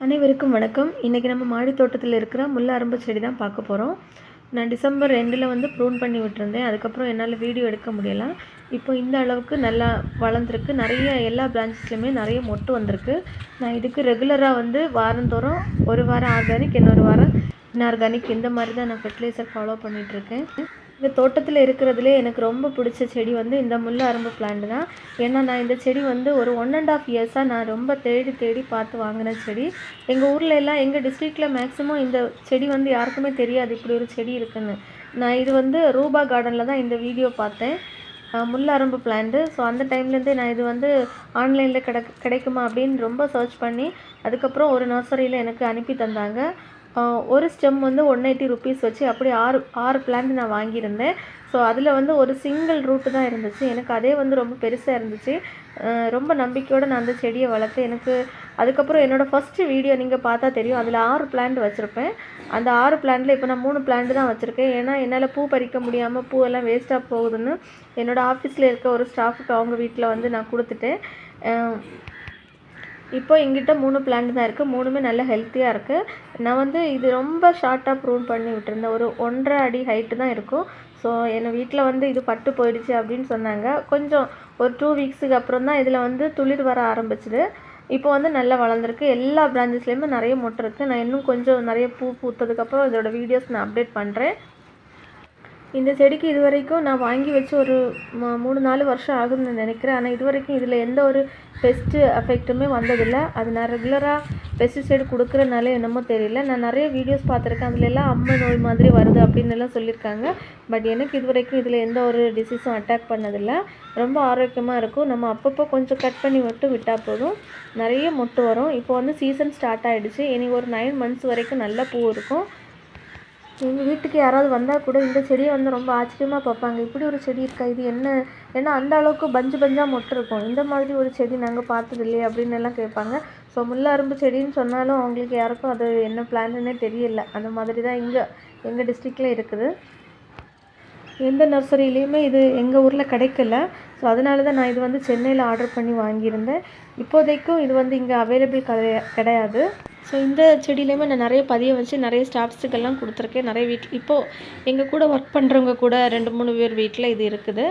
அனைவருக்கும் வணக்கம். இன்றைக்கி நம்ம மாடி தோட்டத்தில் இருக்கிற முல்லை அரும்பு செடி தான் பார்க்க போகிறோம் நான் டிசம்பர் ரெண்டில் வந்து ப்ரூன் பண்ணி விட்டுருந்தேன். அதுக்கப்புறம் என்னால் வீடியோ எடுக்க முடியல. இப்போ இந்த அளவுக்கு நல்லா வளர்ந்துருக்கு. நிறைய எல்லா பிரான்ச்சஸ்லையுமே நிறைய மொட்டு வந்திருக்கு. நான் இதுக்கு ரெகுலராக வந்து வாரந்தோறும் ஒரு வாரம் ஆர்கானிக் இன்னொரு வாரம் இன்ஆர்கானிக் இந்த மாதிரி தான் நான் ஃபெர்டிலைசர் ஃபாலோ பண்ணிகிட்ருக்கேன் இந்த தோட்டத்தில் இருக்கிறதுலே எனக்கு ரொம்ப பிடிச்ச செடி வந்து இந்த முல்லை அரும்பு பிளான்ட் தான். ஏன்னா நான் இந்த செடி வந்து ஒரு ஒன் அண்ட் ஆஃப் இயர்ஸாக நான் ரொம்ப தேடி தேடி பார்த்து வாங்கின செடி. எங்கள் ஊரில் எல்லாம் எங்கள் டிஸ்ட்ரிக்டில் மேக்ஸிமம் இந்த செடி வந்து யாருக்குமே தெரியாது இப்படி ஒரு செடி இருக்குன்னு. நான் இது வந்து ரூபா கார்டனில் தான் இந்த வீடியோ பார்த்தேன். முள் அரும்பு பிளான்ட்டு ஸோ அந்த டைம்லேருந்தே நான் இது வந்து ஆன்லைனில் கிடை கிடைக்குமா அப்படின்னு ரொம்ப சர்ச் பண்ணி அதுக்கப்புறம் ஒரு நர்சரியில் எனக்கு அனுப்பி தந்தாங்க. ஒரு ஸ்டெம் வந்து ஒன் எயிட்டி ருபீஸ் வச்சு அப்படி ஆறு ஆறு பிளான்ட் நான் வாங்கியிருந்தேன். ஸோ அதில் வந்து ஒரு சிங்கிள் ரூட்டு தான் இருந்துச்சு. எனக்கு அதே வந்து ரொம்ப பெருசாக இருந்துச்சு. ரொம்ப நம்பிக்கையோடு நான் அந்த செடியை வளர்த்து எனக்கு அதுக்கப்புறம் என்னோடய ஃபஸ்ட்டு வீடியோ நீங்கள் பார்த்தா தெரியும். அதில் ஆறு பிளான்ட் வச்சுருப்பேன். அந்த ஆறு பிளான்ட்டில் இப்போ நான் மூணு பிளான்ட் தான் வச்சுருக்கேன். ஏன்னா என்னால் பூ பறிக்க முடியாமல் பூவெல்லாம் வேஸ்ட்டாக போகுதுன்னு என்னோடய ஆஃபீஸில் இருக்க ஒரு ஸ்டாஃபுக்கு அவங்க வீட்டில் வந்து நான் கொடுத்துட்டேன். இப்போ எங்கிட்ட மூணு பிளான்ட் தான் இருக்குது மூணுமே நல்ல ஹெல்த்தியாக இருக்குது நான் வந்து இது ரொம்ப ஷார்ட்டாக ப்ரூன் பண்ணி விட்டுருந்தேன். ஒரு ஒன்றரை அடி ஹைட்டு தான் இருக்கும். ஸோ என்னை வீட்டில் வந்து இது பட்டு போயிடுச்சு அப்படின்னு சொன்னாங்க. கொஞ்சம் ஒரு டூ வீக்ஸுக்கு அப்புறம் தான் இதில் வந்து துளிர் வர ஆரம்பிச்சிது. இப்போ வந்து நல்லா வளர்ந்துருக்கு. எல்லா பிரான்ச்சஸ்லேயுமே நிறைய மொட்டை இருக்குது நான் இன்னும் கொஞ்சம் நிறைய பூ பூத்ததுக்கப்புறம் இதோட வீடியோஸ் நான் அப்டேட் பண்ணுறேன் இந்த செடிக்கு இது வரைக்கும் நான் வாங்கி வச்சு ஒரு மூணு நாலு வருஷம் ஆகுதுன்னு நினைக்கிறேன். ஆனால் இது வரைக்கும் இதில் எந்த ஒரு பெஸ்ட்டு எஃபெக்ட்டுமே வந்ததில்லை. அது நான் ரெகுலராக பெஸ்டிசைடு கொடுக்குறனால என்னமோ தெரியல. நான் நிறைய வீடியோஸ் பார்த்துருக்கேன். அதில் எல்லாம் அம்மை நோய் மாதிரி வருது அப்படின்னு எல்லாம் சொல்லியிருக்காங்க. பட் எனக்கு இது வரைக்கும் இதில் எந்த ஒரு டிசீஸும் அட்டாக் பண்ணதில்லை. ரொம்ப ஆரோக்கியமாக இருக்கும். நம்ம அப்பப்போ கொஞ்சம் கட் பண்ணி மட்டும் விட்டால் போதும். நிறைய மொட்டு வரும். இப்போ வந்து சீசன் ஸ்டார்ட் ஆகிடுச்சு இனி ஒரு நைன் மந்த்ஸ் வரைக்கும் நல்ல பூ இருக்கும். எங்கள் வீட்டுக்கு யாராவது வந்தால் கூட இந்த செடியை வந்து ரொம்ப ஆச்சரியமாக பார்ப்பாங்க. இப்படி ஒரு செடி இருக்கா? இது என்ன? ஏன்னா அந்த அளவுக்கு பஞ்சு பஞ்சாக மொட்டு இருக்கும். இந்த மாதிரி ஒரு செடி நாங்கள் பார்த்தது இல்லையே அப்படின்னு எல்லாம் கேட்பாங்க. ஸோ முள்ளரும்பு செடின்னு சொன்னாலும் அவங்களுக்கு யாருக்கும் அது என்ன பிளான்ன்னே தெரியல. அந்த மாதிரி தான் இங்கே எங்கள் டிஸ்ட்ரிக்டில் இருக்குது. எந்த நர்சரியிலையுமே இது எங்கள் ஊரில் கிடைக்கல. ஸோ அதனால தான் நான் இது வந்து சென்னையில் ஆர்டர் பண்ணி வாங்கியிருந்தேன். இப்போதைக்கும் இது வந்து இங்கே அவைலபிள் கிடையாது. ஸோ இந்த செடியிலையுமே நான் நிறைய பதிய வச்சு நிறைய ஸ்டாஃப்ஸுக்கெல்லாம் கொடுத்துருக்கேன். நிறைய வீட்டில் இப்போது எங்கள் கூட ஒர்க் பண்ணுறவங்க கூட ரெண்டு மூணு பேர் வீட்டில் இது இருக்குது.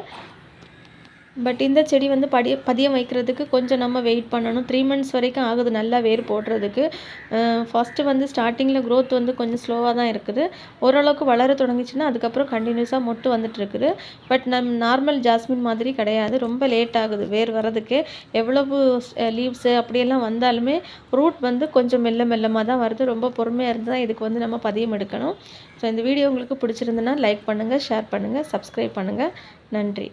பட் இந்த செடி வந்து படிய பதியம் வைக்கிறதுக்கு கொஞ்சம் நம்ம வெயிட் பண்ணணும். த்ரீ மந்த்ஸ் வரைக்கும் ஆகுது நல்லா வேர் போடுறதுக்கு. ஃபஸ்ட்டு வந்து ஸ்டார்டிங்கில் க்ரோத் வந்து கொஞ்சம் ஸ்லோவாக தான் இருக்குது. ஓரளவுக்கு வளர தொடங்கிச்சுன்னா அதுக்கப்புறம் கண்டினியூஸாக மொட்டு வந்துட்டு இருக்குது. பட் நம் நார்மல் ஜாஸ்மின் மாதிரி கிடையாது. ரொம்ப லேட் ஆகுது வேர் வரதுக்கு எவ்வளவு லீவ்ஸு அப்படியெல்லாம் வந்தாலுமே ரூட் வந்து கொஞ்சம் மெல்ல மெல்லமாக தான் வருது. ரொம்ப பொறுமையாக இருந்து தான் இதுக்கு வந்து நம்ம பதியம் எடுக்கணும். ஸோ இந்த வீடியோ உங்களுக்கு பிடிச்சிருந்துன்னா லைக் பண்ணுங்கள் ஷேர் பண்ணுங்கள் சப்ஸ்கிரைப் பண்ணுங்கள் நன்றி.